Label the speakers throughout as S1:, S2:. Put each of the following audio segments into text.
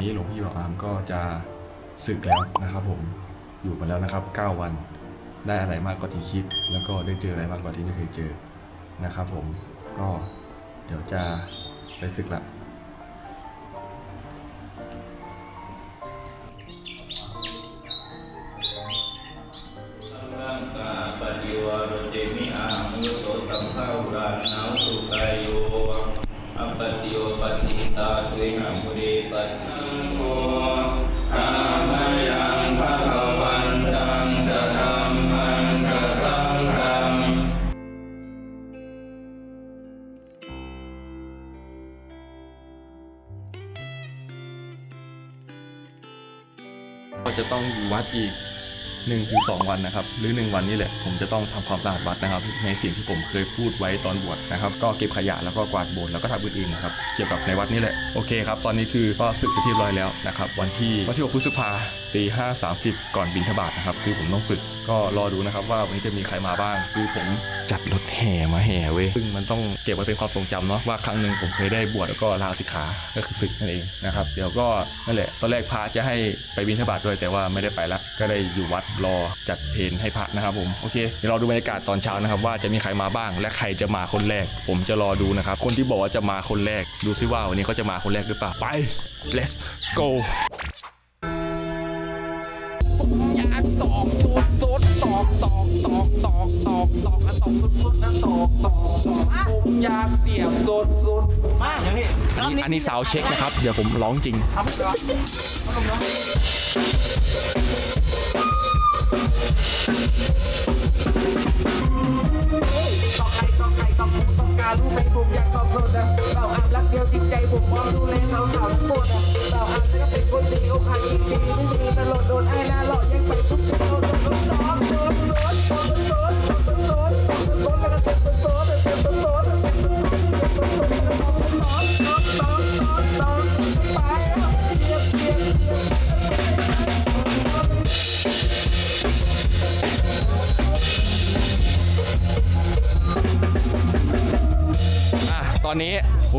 S1: นี้หลวงพี่บอกอามก็จะศึกแล้วนะครับผมอยู่มาแล้วนะครับ 9 วัน ได้อะไรมากกว่าที่คิด แล้วก็ได้เจออะไรมากกว่าที่ไม่เคยเจอนะครับผมก็เดี๋ยวจะไปศึกละ
S2: โยปฏิตาตุหังมุเรปฏิโกอามยังภะคะวันตังจะธรรมังจะสังฆัง
S1: ก็จะต้องอยู่วัดอีก 1นถึงสวันนะครับ หรือ 1 วันนี้แหละ ผมจะต้องทำความสะอาดวัดนะครับ ในสิ่งที่ผมเคยพูดไว้ตอนบวชนะครับ ก็เก็บขยะแล้วก็กวาดโบสถ์แล้วก็ทำอื่นๆนะครับ เกี่ยวกับในวัดนี่แหละ โอเคครับ ตอนนี้คือก็สึกไปที่ร้อยแล้วนะครับ วันที่วันที่6พฤษภาตีห้าสามสิบก่อนบินทบาทนะครับ คือผมต้องสึก ก็รอดูนะครับว่าวันนี้จะมีใครมาบ้าง คือผมจัดรถแห่มาแห่เว้ย ซึ่งมันต้องเก็บไว้เป็นความทรงจำเนาะว่าครั้งหนึ่งผมเคยได้บวชแล้วก็ลาสิกขา ก็คือศึกนั่นเองนะครับ เดี๋ยวก็นั่นแหละ ตอนแรกพระจะให้ไปบิณฑบาตด้วยแต่ว่าไม่ได้ไปละ ก็ได้อยู่วัดรอจัดเพลให้พระนะครับผมโอเคเดี๋ยวเราดูบรรยากาศตอนเช้านะครับ ว่าจะมีใครมาบ้าง และใครจะมาคนแรก ผมจะรอดูนะครับ คนที่บอกว่าจะมาคนแรก ดูซิว่าวันนี้เขาจะมาคนแรกหรือเปล่าไป let's go
S3: อยากตอกสุดสุดตอกตอกตอกตอกตอกตอกอะตอกสุดสุดนะตอกตอกตอกผมอยากเสียบสุดสุดมาอย่างนี้
S1: อันนี้อันนี้สาวเช็คนะครับ เดี๋ยวผมร้องจริง
S3: ทำก่อน ต่อใครต่อใครต่อผมต้องการรู้ให้ผมอยากตอบโทษนะเราอาบรักเดียวจิตใจผมมองดูแลสาสาวทั้งหมดะเราอาบแล้วเป็นคนดียอกทีไม่มีตลอดโดนไอ้หน้าหล่อยังไปทุกเช้โดนโดนโดนโดนโ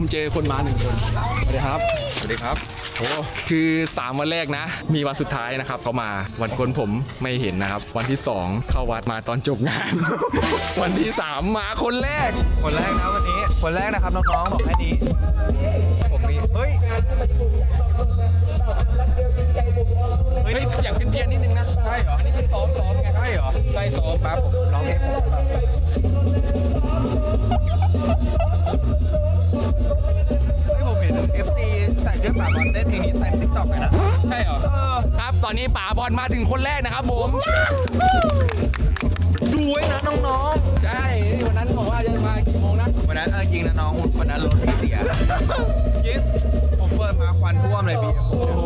S3: ผ
S1: มเจอคนมาหนึ่งคนสวัสดีครับสวัสดีครับโอ้คือ 3 วันแรกนะ มีวันสุดท้ายนะครับเขามาวันคนผมไม่เห็นนะครับ วันที่ 2 เข้าวัดมาตอนจบงาน วันที่ 3 มาคนแรก
S4: คนแรกนะวันนี้ คนแรกนะครับน้องๆบอกแค่นี้ผมมีเฮ้ย
S1: เฮ้ยเสียงเพี้ยนๆนิดนึงนะ
S4: ใช่เหรอ
S1: อันนี้คือซ้อมซ้อมไง
S4: ใช่เหรอ
S1: ใช่ซ้อม
S4: มาผมร้องเพลงผม ใส่เสื้อป่าบอลเต้นเพลงนี้เต็มทิกตอกเลยนะ
S1: ใช่เหรอ
S4: เออ
S1: ครับตอนนี้ป๋าบอลมาถึงคนแรกนะครับผม
S4: ดูไว้นะน้อง
S1: ใช่วันนั้นบอกว่าจะมากี่โมงนะ
S4: ๆวันนั้นเออจริงนะน้องวันนั้นรถพี่เสียจริงผมเปิดมาควันท่วมเลยพี่
S1: โอ้โห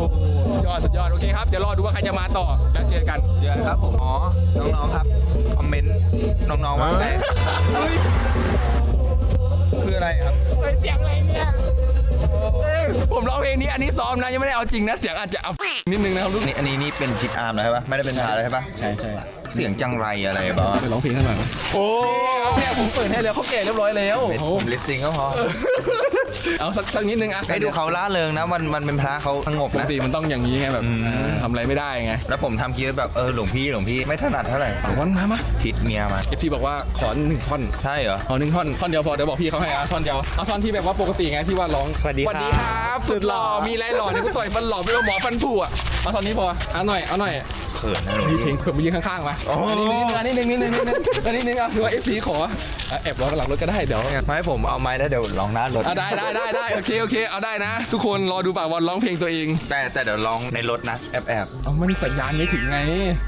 S1: สุดยอดสุดยอดโอเคครับเดี๋ยวรอดูว่าใครจะมาต่อแล้วเจอกัน
S4: เดี๋ยวครับผมอ๋อน้องๆครับคอมเมนต์น้องๆว่าไงคืออะไรครับ
S1: เฮ้ยเสียงอะไรเนี่ยเอ้ย ผมร้องเพลงนี้อันนี้ซ้อมนะยังไม่ได้เอาจริงนะเสียงอาจจะอับนิดนึงนะครับลูก
S4: นี่อันนี้นี่เป็นจิตอาร์มนะใช่ปะไม่ได้เป็นพาเลยใช่ปะใช่ใช่เสียงจังไรอะไรบ้าง
S1: ไปร้องเพลงข้างหลังโอ้เนี่ยผมเปิดให้แล้วเขาแก่เรียบร้อยแล้ว
S4: ผมลิสซิงก็พอ
S1: เอาสักสักนิดนึงอะ
S4: ให้ดูเขาล่าเริงนะมันมันเป็นพระเขาสงบ
S1: ปก
S4: นะ
S1: ติมันต้องอย่างนี้ไงแบบ
S4: อืม
S1: เออทำอะไรไม่ได้ไง
S4: แล้วผมทำคลิปแบบเออหลวงพี่หลวงพี่ไม่ถนัดเท่าไหร่
S1: เอาวันมามา
S4: ทิศเมียมา
S1: เอฟซีบอกว่าขอหนึ่งท่อน
S4: ใช่เหรอ
S1: เอาหนึ่งท่อนท่อนเดียวพอเดี๋ยวบอกพี่เขาให้เอาท่อนเดียวเอาท่อนที่แบบว่าปกติไงที่ว่าร้อง
S4: สวัสดีครับ
S1: สวัสดีครับสุดหล่อมีอะไรหล่อเนี่ยกูต่อยฟันหล่อไม่ว่าหมอฟันผุอะเอาท่อนนี้พอเอาหน่อยเอาหน่อย
S4: เขินนะหลวง
S1: มี
S4: พี่
S1: เพลงเผื่อมายืนข้างๆมา
S4: โอ้โห
S1: อันนี้นิดนึงอันนี้นิดนึงอันนี้นิดนึงอันนี้นิดนึงอะคือว่าเอฟซีขออะแอบร้องกันหลังรถก็ได้เดี๋ยว
S4: มาให้ผมเอาไม้แล้วเดี๋ยวร้องหน้ารถ
S1: อะได้ได้ได้ได้โอเคโอเคเอาได้นะ ทุกคนรอดูป่าววันร้องเพลงตัวเอง
S4: แต่แต่เดี๋ยวร้องในรถนะแอบแอบ
S1: เอามันสัญญาณไม่ถึงไง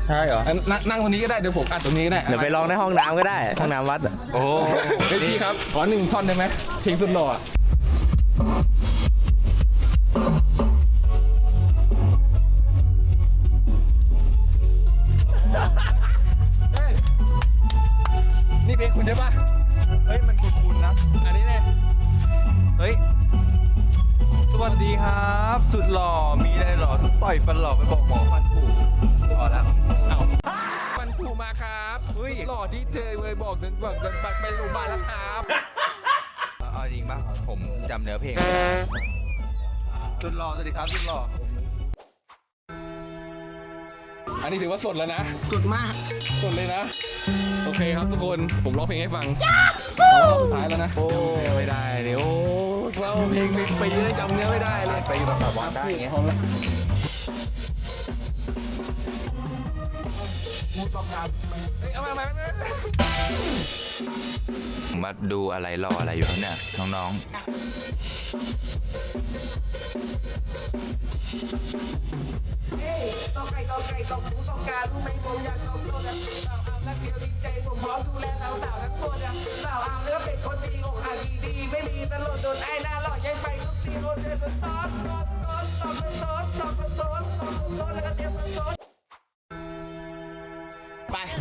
S4: ใช่เหรอ
S1: อะนั่งนั่งตรงนี้ก็ได้เดี๋ยวผมอัดตรงนี้ก็ได้
S5: เดี๋ยวไปลองในห้องน้ำก็ได้ห้องน้ำวัดอะ
S4: โอ้
S1: เฮ้ยพี่ครับขอหนึ่งท่อนได้ไหมเพลงสุดหล่อ
S4: หล่อ
S1: ที่เธอเคยบอกจนบอกจนปักไปโรงพยาบาลแล้วครับ
S4: เอาเอาจริงป่ะผมผำเนื้อเพลงไม่ได้สุดหล่อสวัสดีครับสุดหล่อ
S6: อันนี้ถือว่าสดแล้วนะ สุดมาก สดเลยนะ โอเคครับทุกคนผมร้องเพลงให้ฟังรอบสุดท้ายแล้วนะ โอ้ไม่ได้เดี๋ยวเราเพลงไปเยอะจำเนื้อไม่ได้เลย
S4: ไปแบบแบบว่าได้อย่างเงี้ย
S6: มามามา
S2: มาดูอะไรรออะไรอยู่ครับเนี่ยน้อง
S3: เอ้ยต้องไก่ตองไก่ตองหมูตองการู้ไหมผมอยากตองโดนนะสาวอามรักเดียวจริงใจผมพร้อมดูแลสาวสาวทั้งคนนะสาวอามเนื้อเป็นคนดีอกหักดีดีไม่มีตลอดโดนไอ้หน้าหลอย้ายไปทุกทีโดนเจอต้นต้นต้นต้นต้นต้นต้นต้นต้นต้นต้นแล้วก็เตรียมต้นต้น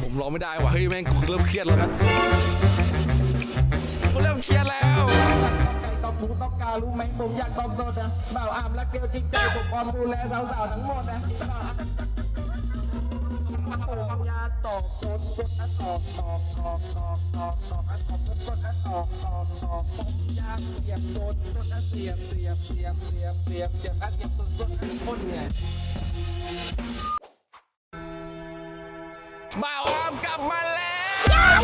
S6: ผมร้องไม่ได้ว่ะเฮ้ยแม่งกูเริ่มเครียดแล้วนะกูเริ่มเครียดแล้ว
S3: ไก่ต้องหมูต้องการู้ไหมผมอยากต้องโดนนะบ่าวอามรักเดียวจริงใจผมพร้อมดูแลสาวสาวๆทั้งหมดนะบ่าวอามผมยาตอกสดสดนะตอกตอกตอกตอกตอกตอกนะตอกสดสดนะตอกตอกตอกผมยาเสียบสดสดนะเสียบเสียบเสียบเสียบเสียบเสียบนะเสียบสดสดนะคนไง
S6: บ่าวอามกลับมาแล้ว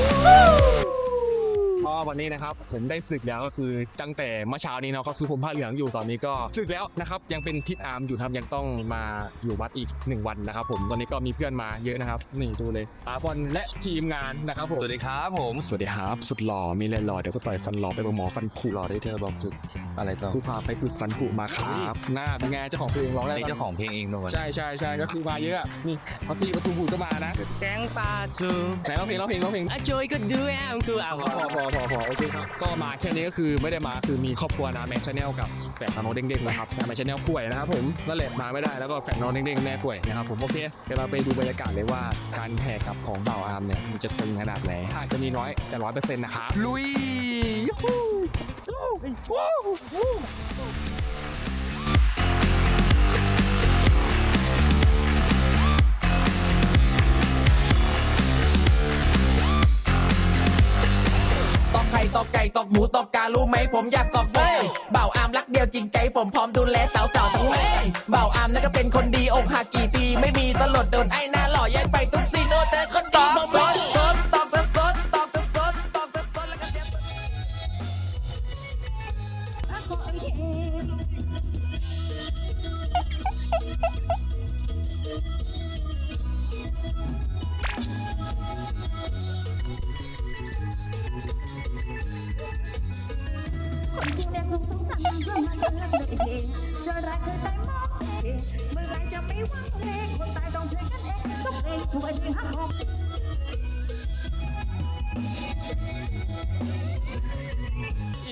S1: ก็วันนี้นะครับผมได้ศึกแล้วก็คือตั้งแต่เมื่อเช้านี้เนาะก็คือผมผ้าเหลืองอยู่ตอนนี้ก็ศึกแล้วนะครับยังเป็นทิศอาร์มอยู่ครับยังต้องมาอยู่วัดอีกหนึ่งวันนะครับผมตอนนี้ก็มีเพื่อนมาเยอะนะครับนี่ดูเลยอาบอลและทีมงานนะครับผม
S4: สวัสดีครับผม
S1: สวัสดีครับสุดหล่อมีเลยหล่อเดี๋ยวก็ต่อยฟันหล่อไปบอกหมอฟันผุ
S4: หล่อได้เธอบอกสุดอะไรต่อ
S1: กูพาไปฝึกฟันผุมาครับหน้าเป็นไงเจ้าของเพลงร้องได้
S4: นี่
S1: ปะ
S4: เจ้าของเพลงเองด้วย
S1: ใช่ใช่ใช่ก็คือมาเยอะอะนี่พักทีประตูบูดก็มานะ
S5: แกงปลาทู
S1: ไหนร้องเพลงร้องเพลงร้องเพลง
S5: อาจอยก็ดูแอมกูเอา
S1: พอพอพอพอโอเคครับก็มาแค่นี้ก็คือไม่ได้มาคือมีครอบครัวนะแมนชาแนลกับแฝดน้องเด้งๆนะครับแมนชาแนลป่วยนะครับผมนั่นแหละมาไม่ได้แล้วก็แฝดน้องเด้งๆแม่ป่วยนะครับผมโอเคเดี๋ยวเราไปดูบรรยากาศเลยว่าการแห่กลับของเบ่าวอาร์มเนี่ยมันจะตึงขนาดไหนอาจจะมีน้อยแต่ร้อยเปอร์เซ็นต์นะครับลุยยูฮูว้าว
S3: ตอกไข่ตอกไก่ตอกหมูตอกการู้ไหมผมอยากตอกโบยบ่าวอามรักเดียวจริงใจ ผมพร้อมดูแลสาวสาวๆทั้งหมดบ่าวอามนั่นก็เป็นคนดีอกหักกี่ทีไม่มีตลอดโดนไอ้หน้าหล่อแยกไปทุกซีโน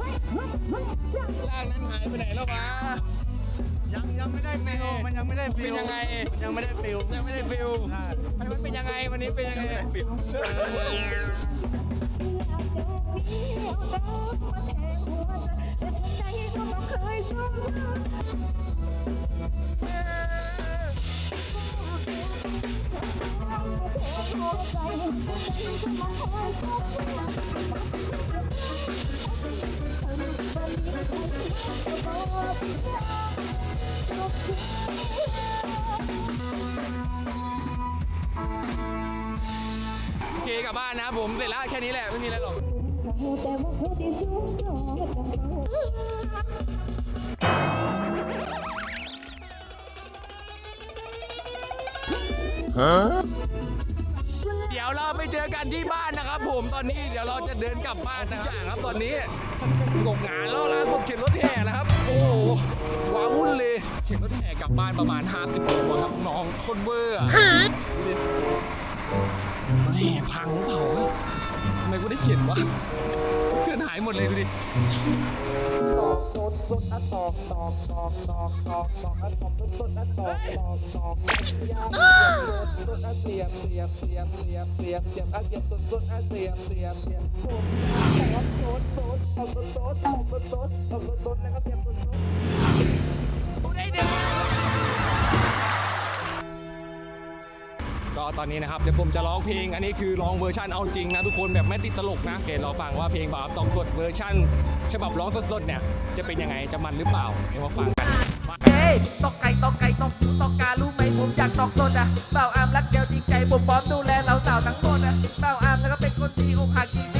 S3: ดอก
S7: นี้ร่างนั้นหา
S6: ยไปไหนแล้ววะ
S4: ยังยังไม่ได้ฟิลมันยังไม่ได้ฟิ
S6: เป็นยังไง
S4: ยังไม่ได้ฟิล
S6: ยังไม่ได้ฟิล
S4: ใช่
S6: มันเป็นยังไงวันนี้เป็นยังไง
S7: เโอ
S6: เคกลับบ้านนะครับผมเสร็จแล้วแค่นี้แหละไม่มีอะไรหรอก
S7: แต่ว่าผู้ที่สูงยอด เรา
S6: เดี๋ยวเราไปเจอกันที่บ้านนะครับผมตอนนี้เดี๋ยวเราจะเดินกลับบ้านนะครับอย่างครับตอนนี้งงงานแล้วล่ะผมเข็นรถแห่นะครับ โอ้โหว้าวุ่นเลยเข็นรถแห่กลับบ้านประมาณ 50โลครับน้องคนเบอร์อะดูดิรถแห่พังเปล่าวะทำไมกูได้เขียนวะเคลื่อนหายหมดเลยดูดิ
S3: ตอก สดสดนะตอกตอกตอกตอกตอกตอกนะตอกสดสดนะตอกตอกตอกยาเสียบสดสดนะเสียบเสียบเสียบเสียบเสียบเสียบอะเสียบสุดๆอะเสียบเสียบเสียบผมขอโซดสดสดสดสดสดสดสดแล้วก็เสียบสดสด
S1: ตอนนี้นะครับเดี๋ยวผมจะร้องเพลงอันนี้คือร้องเวอร์ชันเอาจริงนะทุกคนแบบไม่ติดตลกนะเกณฑ์รอฟังว่าเพลงบาปตองสดเวอร์ชันฉบับร้องสดๆเนี่ยจะเป็นยังไงจะมันหรือเปล่าเดี๋ยวมาฟังกัน
S3: เฮ้ยตอกไก่ตอกไก่ตอกหมูตอกการู้ไหมผมอยากตอกสดอะเบ่าวอามรักเดียวดีใจผมพร้อมดูแลเราสาวทั้งหมดอะเบ่าวอามแล้วก็เป็นคนดีอกหักกี่ดี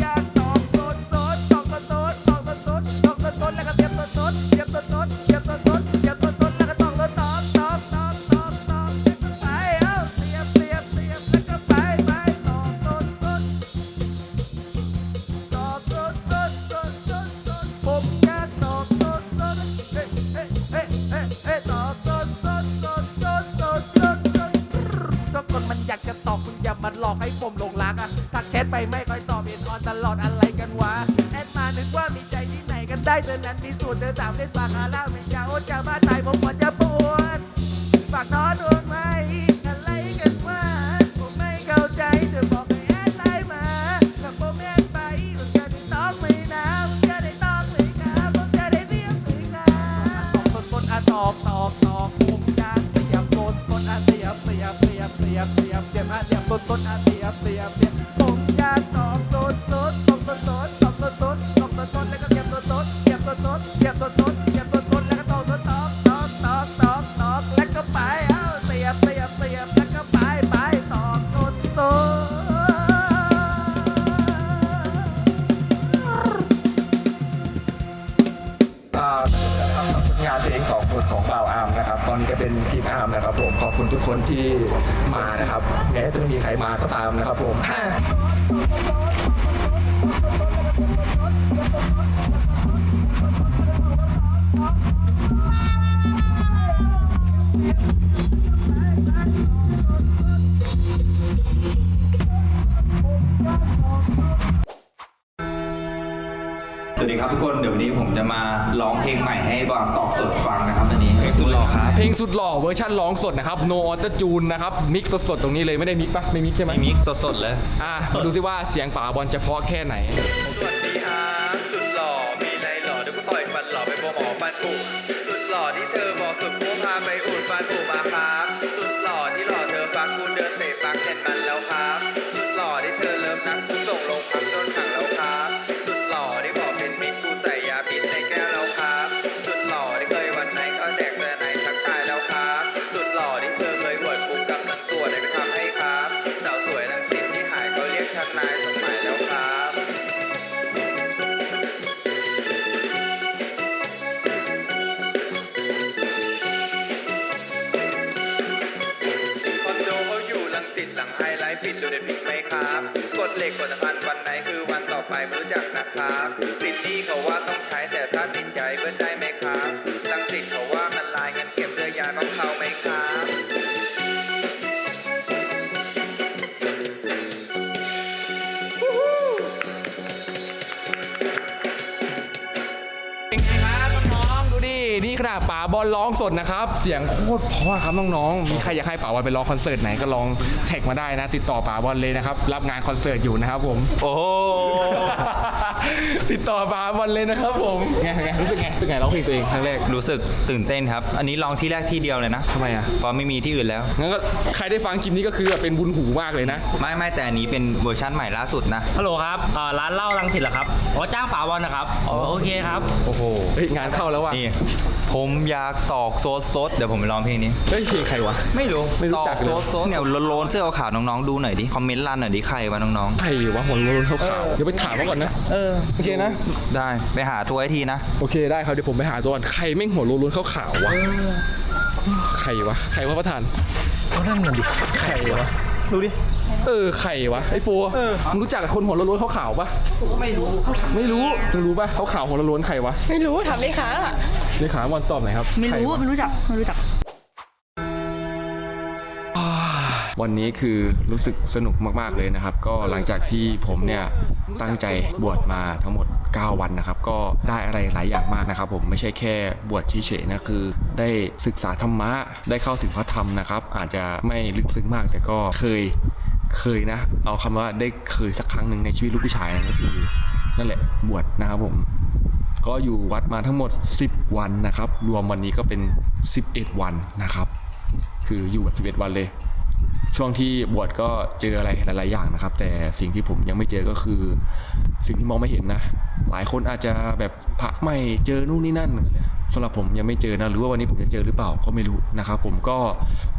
S3: ไปไม่ค่อยตอบเอ็นออนตลอดอะไรกันวะ แอดมานึกว่ามีใจที่ไหนกันได้เธอนั้นมีสูตรเธอสามเล่นปากอาล่าเป็นยาโอจะมาตายผมควรจะปวดฝากนอนดวงไม้อะไรกันวะผมไม่เข้าใจเธอบอกให้แอดไลน์มาถ้าผมแอดไปผมจะได้ต้องไม่น้ำจะได้ต้องไม่ครับผมจะได้เรียบไม่ครับตอกต้นอะตอกตอกตอกผมอยากเสียบต้นต้นอะเสียบเสียบเสียบเสียบเสียบเสียบอะเสียบต้นต้นอะเสียบเสียบเสียบ ตอกต้นต้นตอกต้นต้นตอกต้นต้นตอกต้นต้นแล้วก็เสียบต้นต้นเสียบต้นต้นเสียบต้นต้นเสียบต้นต้นแล้วก็ตอกต้นตอกตอกตอกตอกตอกแล้วก็ไปเอ้าเสียบเสียบเสียบแล้วก็ไปไปตอกต้นต้น
S6: อ่านะครับงานเพลงของฝึกของบ่าวอาร์มนะครับ ตอนนี้ก็เป็นทีมอาร์มนะครับผมขอบคุณทุกคนที่มานะครับแม้จะไม่มีใครมาก็ตามนะครับผม
S2: ส ล่อครับเพลงสุดหล่อ
S1: เวอร์ชันร้องสดนะครับ no auto tune นะครับมิกสดๆตรงนี้เลยไม่ได้มิกปะไม่มิกใช่ไหม
S2: มีมิกสดๆเลย
S1: อะมาดูซิว่าเสียงป่าบอลจะเพราะแค่ไหน
S4: สวัสดีครับสุดหล่อมีอะไรหล่อเดี๋ยวก็ต่อยฟันหล่อไปโปรหมอฟันผุ ผิดไหมครับกดเหล็กกดสะพันวันไหนคือวันต่อไปรู้จักนะครับสิทธิ์นี่เขาว่าต้องใช้แต่ถ้าติดใจเพื่อนได้ไหมครับตังสิทธิเขาว่ามันลายเงินเก็บเรือยาต้องเข้าไหมครับ
S1: ขนาดป๋าบอลร้องสดนะครับ เสียงโคตรเพราะครับน้องๆมีใครอยากให้ป๋าบอลไปร้องคอนเสิร์ตไหนก็ลองแท็กมาได้นะ ติดต่อป๋าบอลเลยนะครับ รับงานคอนเสิร์ตอยู่นะครับผม
S4: โอ้โห
S1: ติดต่อป๋าบอลเลยนะครับผมไงไงรู้สึกไงรู้สึกไงร้องเพลงตัวเองครั้งแรก
S2: รู้สึกตื่นเต้นครับ อันนี้ลองที่แรกที่เดียวเลยนะ
S1: ทำไมอะ
S2: เพราะไม่มีที่อื่นแล้ว
S1: งั้นก็ใครได้ฟังคลิปนี้ก็คือเป็นบุญหูมากเลยนะ
S2: ไม่ไม่แต่อันนี้เป็นเวอร์ชั่นใหม่ล่าสุดนะ
S5: ฮัลโหลครับเอ่อร้านเหล้ารังสิตเหรอครับอ๋อจ้างป๋าบอลนะครับอ๋อโอเคครับ
S2: โอ้โห
S1: เฮ้ยงานเข้าแล้วว่ะ
S2: นี่ ผมอยากตอกโซดซดเดี๋ยวผมไปร้องเพลงนี้
S1: เฮ้ยเพลงใครวะ
S2: ไม่รู้
S1: ไม่รู้
S2: ตอ
S1: จั
S2: ก
S1: กเลย
S2: โซดซดเนี่ยโลนๆเสื้อขาวๆน้องๆดูหน่อยดิคอมเมนต์รันหน่อยดิใครวะน้อง
S1: ใครวะหัวโล้นๆขาวๆเดี๋ยวไปถามเขาก่อนนะ
S2: ๆ เออ
S1: โอเคนะ
S2: ได้ไปหาตัวไอทีนะ
S1: โอเคได้ครับเดี๋ยวผมไปหาตัวก่อนใครแม่งหัวโล้นๆขาวๆวะใครวะใครวะประธาน
S2: เอานั่นน่ะดิ
S1: ใครวะ ดูดิ เออใครวะไอ้โฟมึงรู้จักกับคนหัวโล้นๆขาวๆปะไม่รู้ ไม่รู้มึงรู้ปะขาวๆหัวโล้นๆใครวะ
S8: ไม่รู้ถามเลขา
S1: เลขาวันตอบหน่อยครับ
S8: ไม่
S1: ใค
S8: รู้
S1: วะ
S8: ไม่รู้จักไม่รู้จัก
S6: วันนี้คือรู้สึกสนุกมากๆเลยนะครับ ก็หลังจากที่ผมเนี่ยตั้งใจบวชมาทั้งหมด 9 วันนะครับ ก็ได้อะไรหลายอย่างมากนะครับ ผมไม่ใช่แค่บวชเฉยๆนะคือ ได้ศึกษาธรรมะได้เข้าถึงพระธรรมนะครับ อาจจะไม่ลึกซึ้งมากแต่ก็เคยเคยนะ เอาคำว่าได้เคยสักครั้งหนึ่งในชีวิตลูกผู้ชายนะก็คือนั่นแหละบวชนะครับผม ก็อยู่วัดมาทั้งหมด 10 วันนะครับ รวมวันนี้ก็เป็น 11 วันนะครับ คืออยู่แบบ11 วันเลย ช่วงที่บวชก็เจออะไรหลาย ๆ อย่างนะครับ แต่สิ่งที่ผมยังไม่เจอก็คือ สิ่งที่มองไม่เห็นนะ หลายคนอาจจะแบบพระไม่เจอนู่นนี่นั่นสำหรับผมยังไม่เจอนะหรือว่าวันนี้ผมจะเจอหรือเปล่าก็ไม่รู้นะครับ ผมก็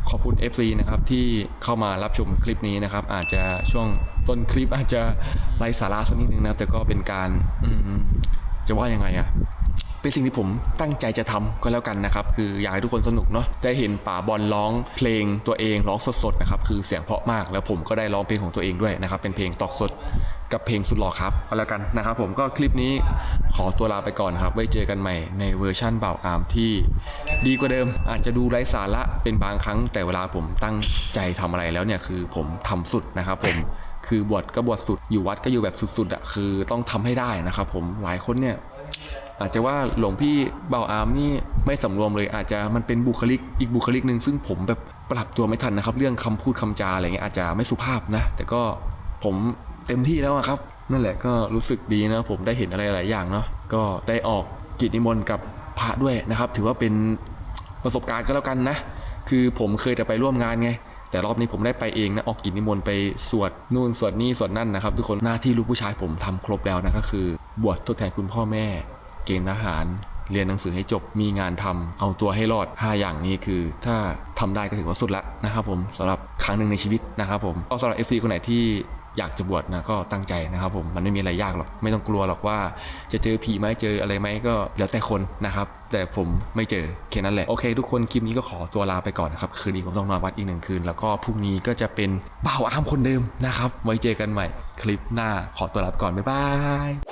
S6: ขอบคุณ FC นะครับที่เข้ามารับชมคลิปนี้นะครับ อาจจะช่วงต้นคลิปอาจจะไร้สาระสักนิดนึงนะแต่ก็เป็นการจะว่ายังไงอะ เป็นสิ่งที่ผมตั้งใจจะทำก็แล้วกันนะครับ คืออยากให้ทุกคนสนุกเนาะได้เห็นป่าบอลร้องเพลงตัวเองร้องสดๆนะครับคือเสียงเพราะมากแล้วผมก็ได้ร้องเพลงของตัวเองด้วยนะครับ เป็นเพลงตอกสดกับเพลงสุดหล่อครับก็แล้วกันนะครับ ผมก็คลิปนี้ขอตัวลาไปก่อนครับ ไว้เจอกันใหม่ในเวอร์ชั่นเบาอาร์มที่ดีกว่าเดิม อาจจะดูไร้สาระเป็นบางครั้ง แต่เวลาผมตั้งใจทำอะไรแล้วเนี่ยคือผมทำสุดนะครับ ผมคือบวชก็บวชสุดอยู่วัดก็อยู่แบบสุดๆอะคือต้องทำให้ได้นะครับ ผมหลายคนเนี่ย อาจจะว่าหลวงพี่เบาอามนี่ไม่สำรวมเลย อาจจะมันเป็นบุคลิกอีกบุคลิกหนึ่งซึ่งผมแบบปรับตัวไม่ทันนะครับ เรื่องคำพูดคำจาอะไรเงี้ยอาจจะไม่สุภาพนะ แต่ก็ผมเต็มที่แล้วครับ นั่นแหละก็รู้สึกดีนะ ผมได้เห็นอะไรหลายอย่างเนาะก็ได้ออกกิจนิมนต์กับพระด้วยนะครับ ถือว่าเป็นประสบการณ์ก็แล้วกันนะ คือผมเคยแต่ไปร่วมงานไงแต่รอบนี้ผมได้ไปเองนะออกกิจนิมนต์ไปสวดนู่นสวดนี่สวดนั่นนะครับ ทุกคนหน้าที่ลูกผู้ชายผมทำครบแล้วนะก็คือบวชทดแทนคุณพ่อแม่ เกณฑ์ทหาร เรียนหนังสือให้จบมีงานทำเอาตัวให้รอด 5 อย่างนี้คือ ถ้าทำได้ก็ถือว่าสุดละนะครับผมสำหรับครั้งหนึ่งในชีวิตนะครับผมก็สำหรับ FC คนไหนที่อยากจะบวชนะก็ตั้งใจนะครับผมมันไม่มีอะไรยากหรอกไม่ต้องกลัวหรอกว่า จะเจอผีไหมเจออะไรไหมก็แล้วแต่คนนะครับ แต่ผมไม่เจอแค่นั้นแหละโอเค ทุกคนคลิปนี้ก็ขอตัวลาไปก่อนนะครับคืนนี้ผมต้องนอนวัดอีกหนึ่งคืน แล้วก็พรุ่งนี้ก็จะเป็นบ่าวอามคนเดิมนะครับไว้เจอกันใหม่ คลิปหน้าขอตัวลาไปก่อนบ๊ายบาย